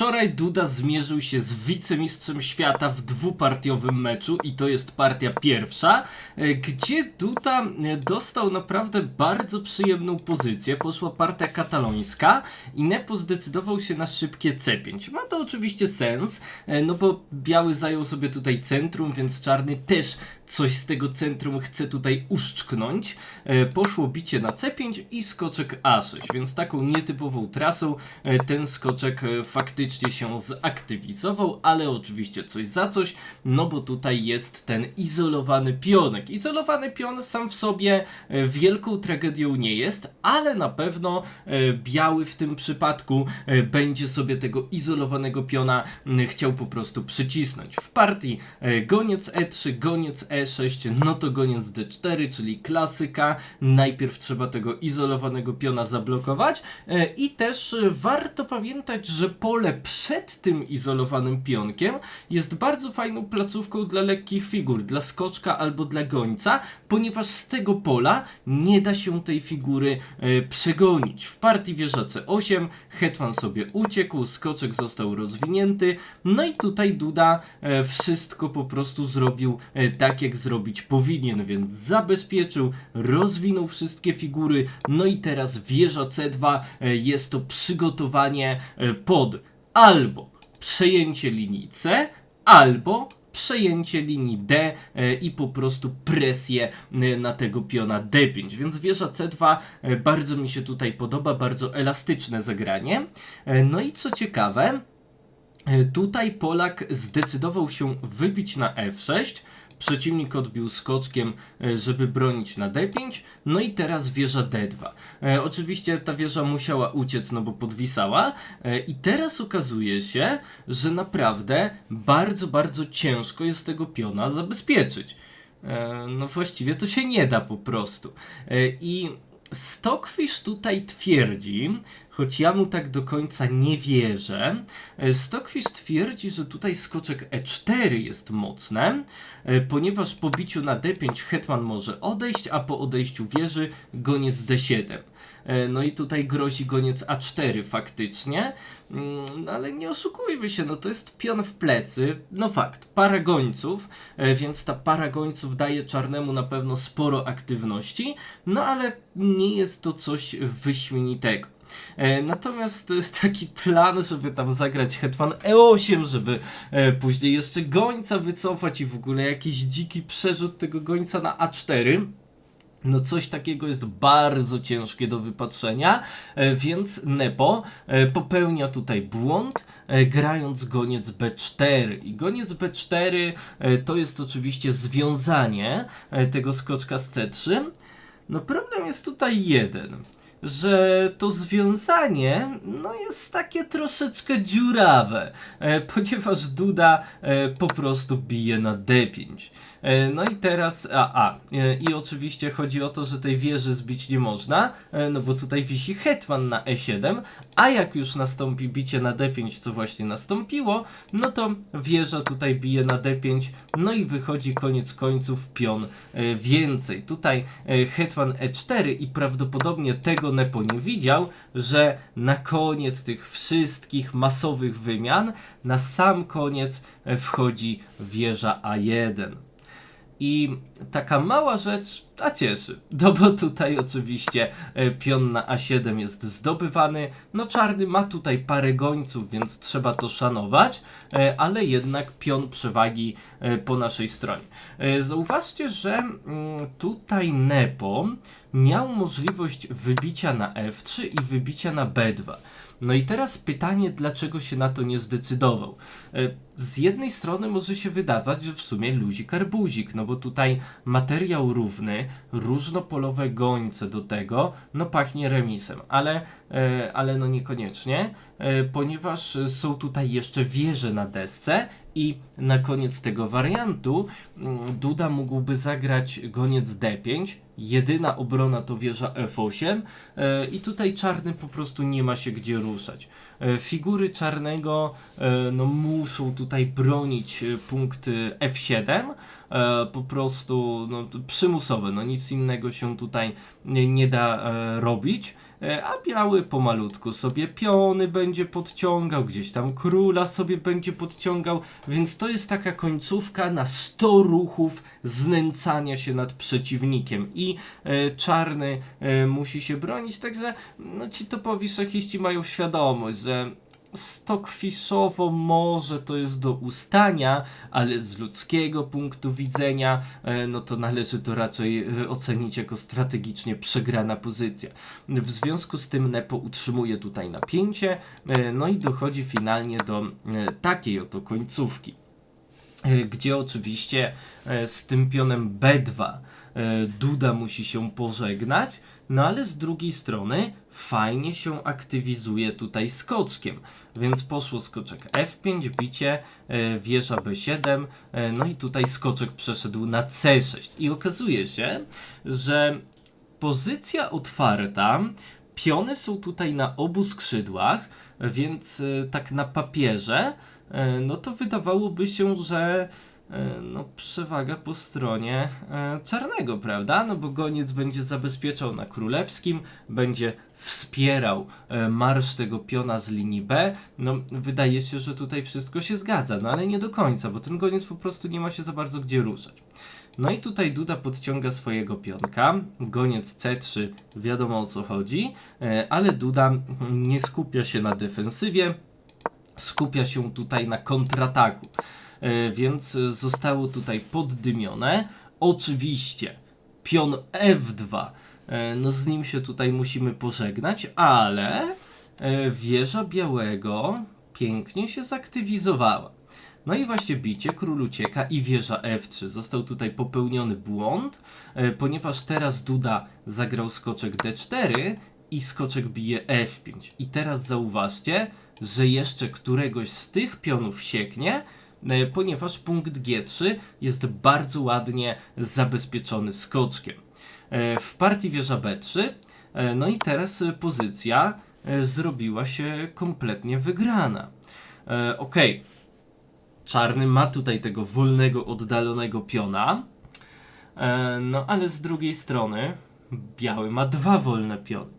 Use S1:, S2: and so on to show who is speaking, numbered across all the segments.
S1: Wczoraj Duda zmierzył się z wicemistrzem świata w dwupartiowym meczu i to jest partia pierwsza, e, gdzie Duda e, dostał naprawdę bardzo przyjemną pozycję. Poszła partia katalońska i Nepo zdecydował się na szybkie C5. Ma to oczywiście sens, e, no bo biały zajął sobie tutaj centrum, więc czarny też coś z tego centrum chce tutaj uszczknąć. Poszło bicie na C5 i skoczek A6, więc taką nietypową trasą ten skoczek e, faktycznie się zaktywizował, ale oczywiście coś za coś, no bo tutaj jest ten izolowany pionek. Izolowany pion sam w sobie e, wielką tragedią nie jest, ale na pewno e, biały w tym przypadku e, będzie sobie tego izolowanego piona chciał po prostu przycisnąć. W partii goniec E3, goniec E6, no to goniec D4, czyli klasyka. Najpierw trzeba tego izolowanego piona zablokować i też warto pamiętać, że pole przed tym izolowanym pionkiem jest bardzo fajną placówką dla lekkich figur, dla skoczka albo dla gońca, ponieważ z tego pola nie da się tej figury e, przegonić. W partii wieża C8 hetman sobie uciekł, skoczek został rozwinięty, no i tutaj Duda e, wszystko po prostu zrobił e, tak, jak zrobić powinien, więc zabezpieczył, rozwinął wszystkie figury, no i teraz wieża C2 e, jest to przygotowanie e, pod albo przejęcie linii C, albo przejęcie linii D e, i po prostu presję e, na tego piona D5. Więc wieża C2 e, bardzo mi się tutaj podoba, bardzo elastyczne zagranie. No i co ciekawe, tutaj Polak zdecydował się wybić na F6. Przeciwnik odbił skoczkiem, e, żeby bronić na D5, no i teraz wieża D2. E, oczywiście ta wieża musiała uciec, no bo podwisała, e, i teraz okazuje się, że naprawdę bardzo, bardzo ciężko jest tego piona zabezpieczyć. No właściwie to się nie da po prostu. I Stockfish tutaj twierdzi, choć ja mu tak do końca nie wierzę, e, Stockfish twierdzi, że tutaj skoczek E4 jest mocny, e, ponieważ po biciu na D5 hetman może odejść, a po odejściu wieży goniec D7. E, No i tutaj grozi goniec A4 faktycznie, Mm, no ale nie oszukujmy się, no to jest pion w plecy, no fakt, para gońców, e, więc ta para gońców daje czarnemu na pewno sporo aktywności, no ale nie jest to coś wyśmienitego. E, Natomiast taki plan, żeby tam zagrać Hetman E8, żeby później jeszcze gońca wycofać i w ogóle jakiś dziki przerzut tego gońca na A4. No coś takiego jest bardzo ciężkie do wypatrzenia, e, więc Nepo e, popełnia tutaj błąd, e, grając goniec B4. I goniec B4 e, to jest oczywiście związanie tego skoczka z C3. No problem jest tutaj jeden, że to związanie no jest takie troszeczkę dziurawe, e, ponieważ Duda e, po prostu bije na D5. E, No i teraz, a, a, e, i oczywiście chodzi o to, że tej wieży zbić nie można, e, no bo tutaj wisi hetman na E7, a jak już nastąpi bicie na D5, co właśnie nastąpiło, no to wieża tutaj bije na D5, no i wychodzi koniec końców pion e, więcej. Tutaj e, hetman E4 i prawdopodobnie tego Nepo nie widział, że na koniec tych wszystkich masowych wymian, na sam koniec e, wchodzi wieża A1. I taka mała rzecz, a cieszy. No bo tutaj oczywiście e, pion na A7 jest zdobywany. No czarny ma tutaj parę gońców, więc trzeba to szanować, e, ale jednak pion przewagi e, po naszej stronie. Zauważcie, że mm, tutaj Nepo miał możliwość wybicia na F3 i wybicia na B2. No i teraz pytanie, dlaczego się na to nie zdecydował? Z jednej strony może się wydawać, że w sumie luzik arbuzik, no bo tutaj materiał równy, różnopolowe gońce do tego, no pachnie remisem, ale, e, ale no niekoniecznie, e, ponieważ są tutaj jeszcze wieże na desce i na koniec tego wariantu mm, Duda mógłby zagrać goniec D5, jedyna obrona to wieża F8 e, i tutaj czarny po prostu nie ma się gdzie ruszać. E, figury czarnego e, no, muszą tutaj bronić e, punkty F7, e, po prostu no, przymusowe, no nic innego się tutaj nie, nie da e, robić. e, a biały pomalutku sobie piony będzie podciągał, gdzieś tam króla sobie będzie podciągał, więc to jest taka końcówka na 100 ruchów znęcania się nad przeciwnikiem i e, czarny e, musi się bronić, także no ci topowi szachiści mają świadomość, że stokwiszowo może to jest do ustania, ale z ludzkiego punktu widzenia, e, no to należy to raczej e, ocenić jako strategicznie przegrana pozycja. W związku z tym Nepo utrzymuje tutaj napięcie, e, no i dochodzi finalnie do takiej oto końcówki. Gdzie oczywiście z tym pionem B2 e, Duda musi się pożegnać, no ale z drugiej strony fajnie się aktywizuje tutaj skoczkiem, więc poszło skoczek F5, bicie, e, wieża B7, e, no i tutaj skoczek przeszedł na C6 i okazuje się, że pozycja otwarta, piony są tutaj na obu skrzydłach, więc e, tak na papierze, e, no to wydawałoby się, że e, no, przewaga po stronie e, czarnego, prawda? No bo goniec będzie zabezpieczał na królewskim, będzie wspierał e, marsz tego piona z linii B. No, wydaje się, że tutaj wszystko się zgadza, no ale nie do końca, bo ten goniec po prostu nie ma się za bardzo gdzie ruszać. No i tutaj Duda podciąga swojego pionka, goniec C3, wiadomo o co chodzi, e, ale Duda nie skupia się na defensywie, skupia się tutaj na kontrataku. E, Więc zostało tutaj poddymione. Oczywiście pion F2, e, no z nim się tutaj musimy pożegnać, ale e, wieża białego pięknie się zaktywizowała. No i właśnie bicie, król ucieka i wieża F3. Został tutaj popełniony błąd, ponieważ teraz Duda zagrał skoczek D4 i skoczek bije F5. I teraz zauważcie, że jeszcze któregoś z tych pionów sieknie, ponieważ punkt G3 jest bardzo ładnie zabezpieczony skoczkiem. E, W partii wieża B3, e, no i teraz e, pozycja e, zrobiła się kompletnie wygrana. E, Okej, czarny ma tutaj tego wolnego, oddalonego piona, e, no ale z drugiej strony biały ma dwa wolne piony.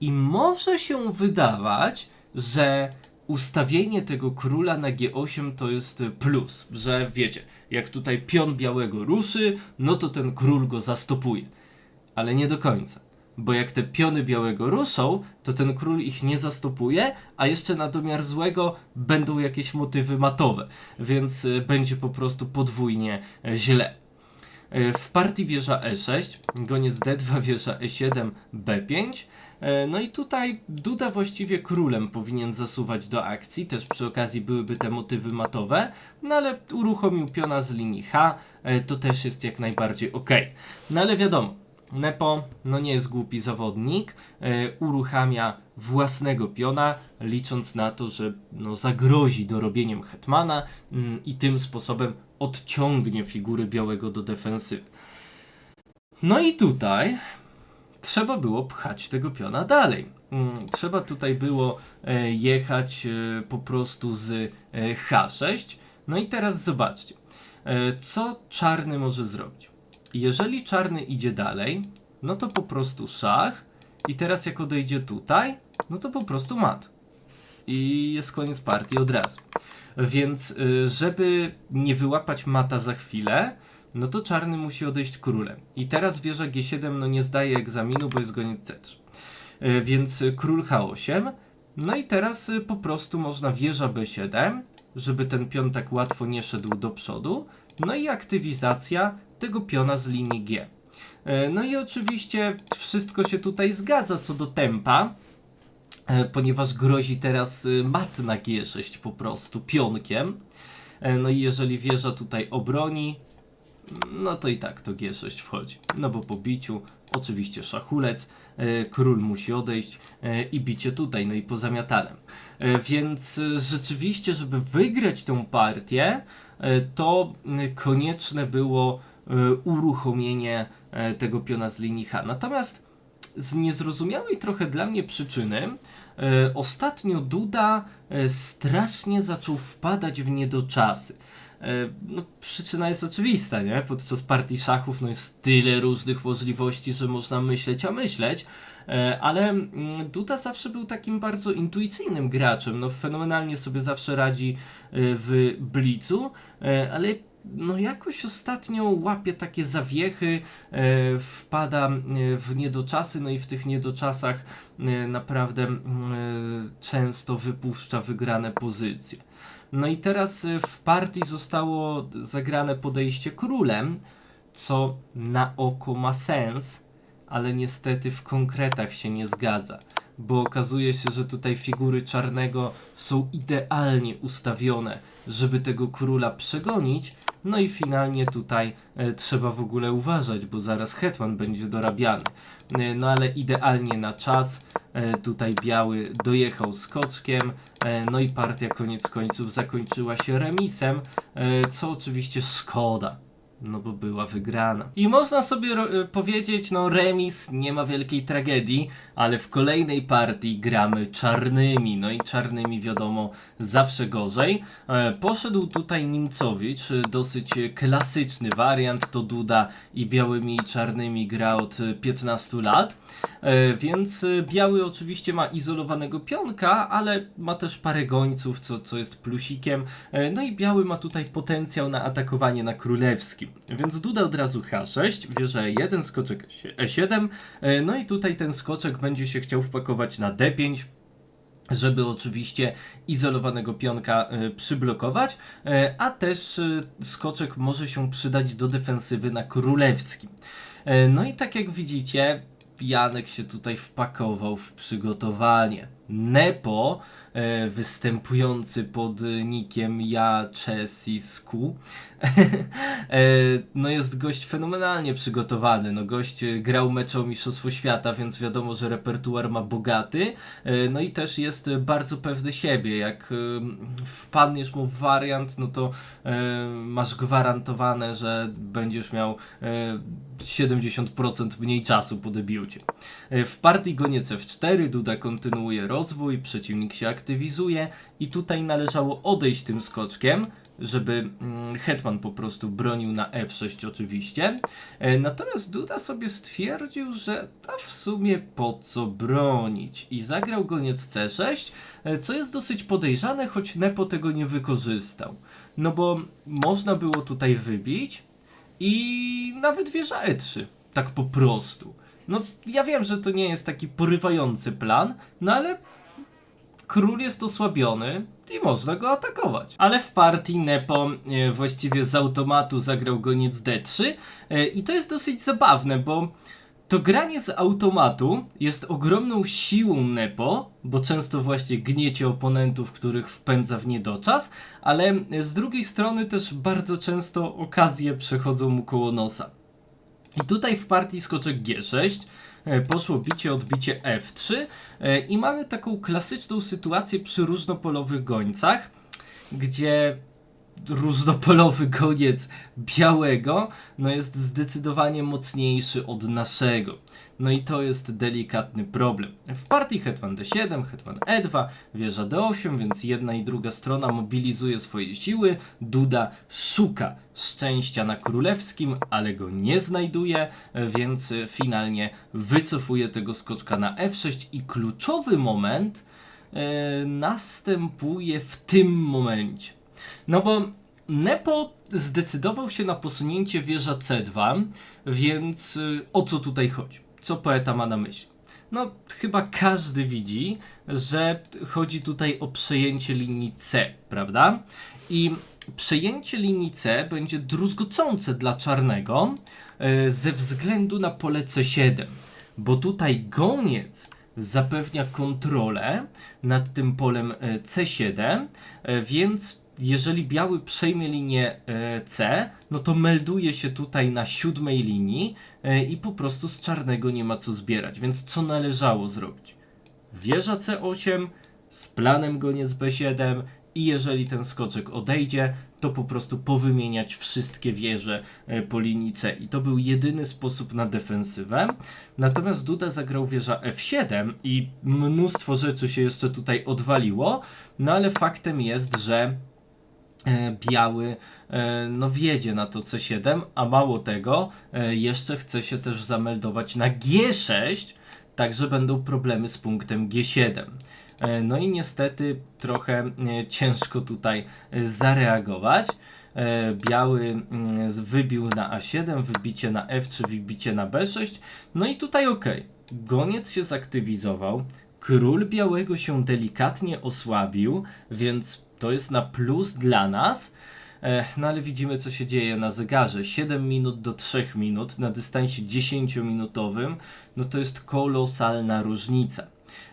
S1: I może się wydawać, że ustawienie tego króla na G8 to jest e, plus, że wiecie, jak tutaj pion białego ruszy, no to ten król go zastopuje. Ale nie do końca. Bo jak te piony białego ruszą, to ten król ich nie zastopuje, a jeszcze na domiar złego będą jakieś motywy matowe, więc y, będzie po prostu podwójnie e, źle. E, W partii wieża E6, goniec D2, wieża E7, B5. E, No i tutaj Duda właściwie królem powinien zasuwać do akcji, też przy okazji byłyby te motywy matowe, no ale uruchomił piona z linii H, e, to też jest jak najbardziej ok. No ale wiadomo, Nepo no nie jest głupi zawodnik, e, uruchamia własnego piona, licząc na to, że no, zagrozi dorobieniem hetmana mm, i tym sposobem odciągnie figury białego do defensywy. No i tutaj trzeba było pchać tego piona dalej. Mm, Trzeba tutaj było e, jechać e, po prostu z e, H6. No i teraz zobaczcie, co czarny może zrobić. Jeżeli czarny idzie dalej, no to po prostu szach i teraz jak odejdzie tutaj, no to po prostu mat. I jest koniec partii od razu. Więc żeby nie wyłapać mata za chwilę, no to czarny musi odejść królem. I teraz wieża G7 no nie zdaje egzaminu, bo jest goniec C3. Y, Więc król H8. No i teraz y, po prostu można wieża B7, żeby ten pion tak łatwo nie szedł do przodu. No i aktywizacja tego piona z linii G. E, No i oczywiście wszystko się tutaj zgadza co do tempa, e, ponieważ grozi teraz y, mat na G6 po prostu pionkiem. E, No i jeżeli wieża tutaj obroni, no to i tak to G6 wchodzi. No bo po biciu oczywiście szachulec, e, król musi odejść e, i bicie tutaj, no i poza miatanem. E, Więc rzeczywiście, żeby wygrać tę partię, to konieczne było uruchomienie tego piona z linii H. Natomiast z niezrozumiałej trochę dla mnie przyczyny ostatnio Duda strasznie zaczął wpadać w niedoczasy. E, No, przyczyna jest oczywista, nie? Podczas partii szachów no jest tyle różnych możliwości, że można myśleć, a myśleć. E, Ale mm, Duda zawsze był takim bardzo intuicyjnym graczem. No, fenomenalnie sobie zawsze radzi e, w blicu, ale no jakoś ostatnio łapie takie zawiechy, e, wpada w niedoczasy, no i w tych niedoczasach e, naprawdę mm, e, często wypuszcza wygrane pozycje. No i teraz e, w partii zostało zagrane podejście królem, co na oko ma sens, ale niestety w konkretach się nie zgadza, bo okazuje się, że tutaj figury czarnego są idealnie ustawione, żeby tego króla przegonić. No i finalnie tutaj e, trzeba w ogóle uważać, bo zaraz hetman będzie dorabiany. E, no ale idealnie na czas. E, tutaj biały dojechał skoczkiem. No i partia koniec końców zakończyła się remisem, co oczywiście szkoda. No bo była wygrana. I można sobie e, powiedzieć, no remis nie ma wielkiej tragedii, ale w kolejnej partii gramy czarnymi. No i czarnymi wiadomo zawsze gorzej. E, poszedł tutaj Nimcowicz, e, dosyć klasyczny wariant, to Duda i białymi i czarnymi gra od e, 15 lat. E, więc biały oczywiście ma izolowanego pionka, ale ma też parę gońców, co, co jest plusikiem. E, no i biały ma tutaj potencjał na atakowanie na królewskim. Więc Duda od razu H6, wieża E1, skoczek E7. E, no i tutaj ten skoczek będzie się chciał wpakować na D5 żeby oczywiście izolowanego pionka e, przyblokować, e, a też skoczek może się przydać do defensywy na królewskim. No i tak jak widzicie, Janek się tutaj wpakował w przygotowanie. Nepo, e, występujący pod nikiem Ja Chessisku, e, no jest gość fenomenalnie przygotowany. No gość grał mecze o Mistrzostwo Świata, więc wiadomo, że repertuar ma bogaty. E, No i też jest bardzo pewny siebie. Jak wpadniesz mu w wariant, no to masz gwarantowane, że będziesz miał e, 70% mniej czasu po debiucie. W partii goniec F4 Duda kontynuuje rozwój, przeciwnik się aktywizuje i tutaj należało odejść tym skoczkiem, żeby mm, hetman po prostu bronił na F6 oczywiście. E, Natomiast Duda sobie stwierdził, że a w sumie po co bronić i zagrał goniec C6, e, co jest dosyć podejrzane, choć Nepo tego nie wykorzystał. No bo można było tutaj wybić i nawet wieża E3, tak po prostu. No ja wiem, że to nie jest taki porywający plan, no ale król jest osłabiony i można go atakować. Ale w partii Nepo e, właściwie z automatu zagrał goniec D3 e, i to jest dosyć zabawne, bo to granie z automatu jest ogromną siłą Nepo, bo często właśnie gniecie oponentów, których wpędza w niedoczas, ale z drugiej strony też bardzo często okazje przechodzą mu koło nosa. I tutaj w partii skoczek G6 e, poszło bicie, odbicie F3 e, i mamy taką klasyczną sytuację przy różnopolowych gońcach, gdzie różnopolowy goniec białego no jest zdecydowanie mocniejszy od naszego. No i to jest delikatny problem. W partii hetman d7, hetman e2, wieża d8, więc jedna i druga strona mobilizuje swoje siły. Duda szuka szczęścia na królewskim, ale go nie znajduje, więc finalnie wycofuje tego skoczka na f6 i kluczowy moment e, następuje w tym momencie. No bo Nepo zdecydował się na posunięcie wieża C2, więc y, o co tutaj chodzi? Co poeta ma na myśli? No, chyba każdy widzi, że chodzi tutaj o przejęcie linii C, prawda? I przejęcie linii C będzie druzgocące dla czarnego e, ze względu na pole C7, bo tutaj goniec zapewnia kontrolę nad tym polem e, C7, e, więc jeżeli biały przejmie linię e, C, no to melduje się tutaj na siódmej linii e, i po prostu z czarnego nie ma co zbierać. Więc co należało zrobić? Wieża C8 z planem goniec B7 i jeżeli ten skoczek odejdzie, to po prostu powymieniać wszystkie wieże e, po linii C. I to był jedyny sposób na defensywę. Natomiast Duda zagrał wieża F7 i mnóstwo rzeczy się jeszcze tutaj odwaliło, no ale faktem jest, że biały e, no wiedzie na to C7, a mało tego, e, jeszcze chce się też zameldować na G6, także będą problemy z punktem G7. E, No i niestety trochę e, ciężko tutaj e, zareagować. E, Biały mm, wybił na A7, wybicie na F3, wybicie na B6. No i tutaj ok. Goniec się zaktywizował. Król białego się delikatnie osłabił, więc to jest na plus dla nas. E, No ale widzimy, co się dzieje na zegarze. 7 minut do 3 minut na dystansie 10-minutowym, no to jest kolosalna różnica.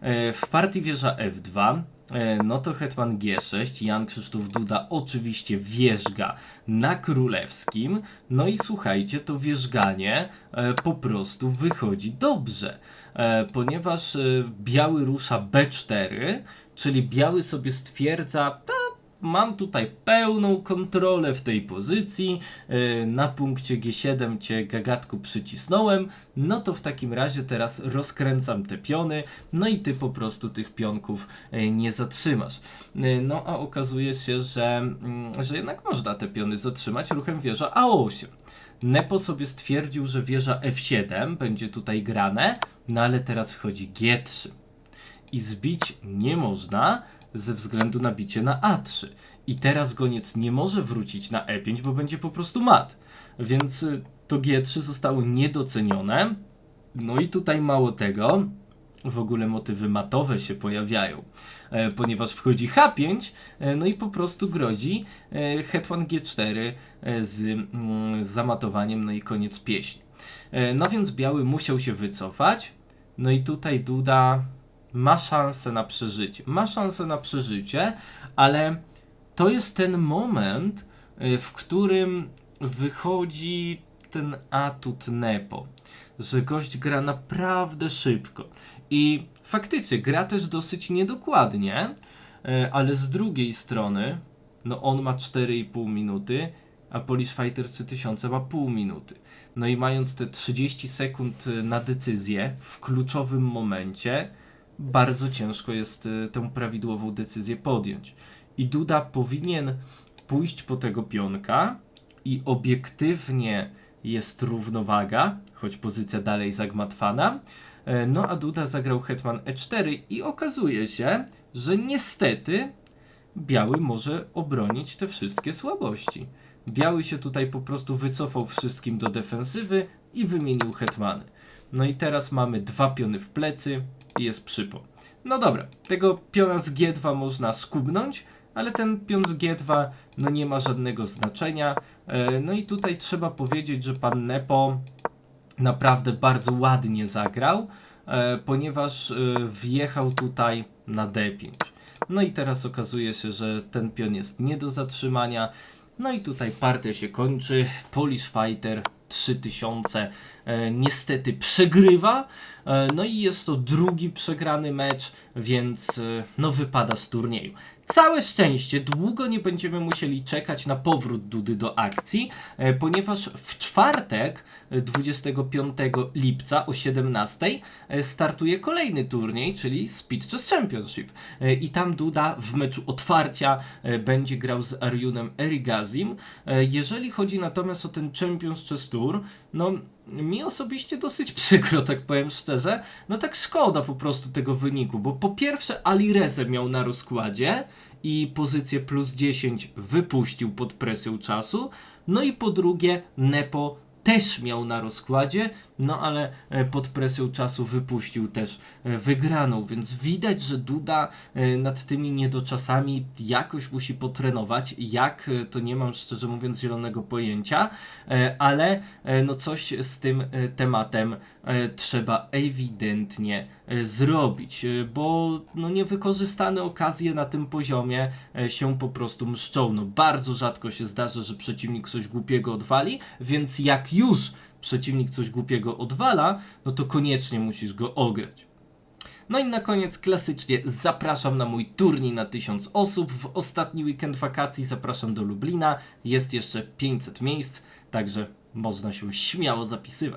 S1: E, W partii wieża F2, e, no to hetman G6, Jan Krzysztof Duda oczywiście wierzga na królewskim, no i słuchajcie, to wierzganie po prostu wychodzi dobrze, ponieważ biały rusza B4, czyli biały sobie stwierdza, mam tutaj pełną kontrolę w tej pozycji, yy, na punkcie G7 cię gagatku przycisnąłem, no to w takim razie teraz rozkręcam te piony, no i ty po prostu tych pionków yy, nie zatrzymasz. Yy, No a okazuje się, że, mm, że jednak można te piony zatrzymać ruchem wieża A8. Nepo sobie stwierdził, że wieża F7 będzie tutaj grane, no ale teraz wchodzi G3 i zbić nie można ze względu na bicie na A3. I teraz goniec nie może wrócić na E5, bo będzie po prostu mat. Więc y, to G3 zostało niedocenione. No i tutaj mało tego, w ogóle motywy matowe się pojawiają, e, ponieważ wchodzi H5, e, no i po prostu grozi e, hetman G4 e, z, mm, z zamatowaniem, no i koniec pieśni. No więc biały musiał się wycofać, no i tutaj Duda ma szansę na przeżycie. Ma szansę na przeżycie, ale to jest ten moment, y, w którym wychodzi ten atut Nepo, że gość gra naprawdę szybko. I faktycznie gra też dosyć niedokładnie, y, ale z drugiej strony, no on ma 4,5 minuty, a Polish Fighter 3000 ma pół minuty. No i mając te 30 sekund y, na decyzję w kluczowym momencie, bardzo ciężko jest y, tę prawidłową decyzję podjąć. I Duda powinien pójść po tego pionka i obiektywnie jest równowaga, choć pozycja dalej zagmatwana. E, No a Duda zagrał hetman e4 i okazuje się, że niestety biały może obronić te wszystkie słabości. Biały się tutaj po prostu wycofał wszystkim do defensywy i wymienił hetmany. No i teraz mamy dwa piony w plecy i jest przypon. No dobra, tego piona z G2 można skubnąć, ale ten pion z G2 no nie ma żadnego znaczenia. E, No i tutaj trzeba powiedzieć, że pan Nepo naprawdę bardzo ładnie zagrał, e, ponieważ e, wjechał tutaj na D5. No i teraz okazuje się, że ten pion jest nie do zatrzymania. No i tutaj partia się kończy. Polish Fighter 3000 e, niestety przegrywa. E, no i jest to drugi przegrany mecz, więc e, no wypada z turnieju. Całe szczęście, długo nie będziemy musieli czekać na powrót Dudy do akcji, e, ponieważ w czwartek, e, 25 lipca o 17 e, startuje kolejny turniej, czyli Speed Chess Championship. E, I tam Duda w meczu otwarcia e, będzie grał z Ariunem Erigazim. E, Jeżeli chodzi natomiast o ten Champions Chess Tour, no mi osobiście dosyć przykro, tak powiem szczerze. No tak szkoda po prostu tego wyniku, bo po pierwsze Alireze miał na rozkładzie i pozycję plus 10 wypuścił pod presją czasu, no i po drugie Nepo też miał na rozkładzie, no ale e, pod presją czasu wypuścił też e, wygraną, więc widać, że Duda e, nad tymi niedoczasami jakoś musi potrenować. Jak to nie mam szczerze mówiąc zielonego pojęcia, ale no coś z tym tematem trzeba ewidentnie zrobić, bo no niewykorzystane okazje na tym poziomie się po prostu mszczą. No bardzo rzadko się zdarza, że przeciwnik coś głupiego odwali, więc jak już przeciwnik coś głupiego odwala, no to koniecznie musisz go ograć. No i na koniec klasycznie zapraszam na mój turniej na 1000 osób. W ostatni weekend wakacji zapraszam do Lublina. Jest jeszcze 500 miejsc, także można się śmiało zapisywać.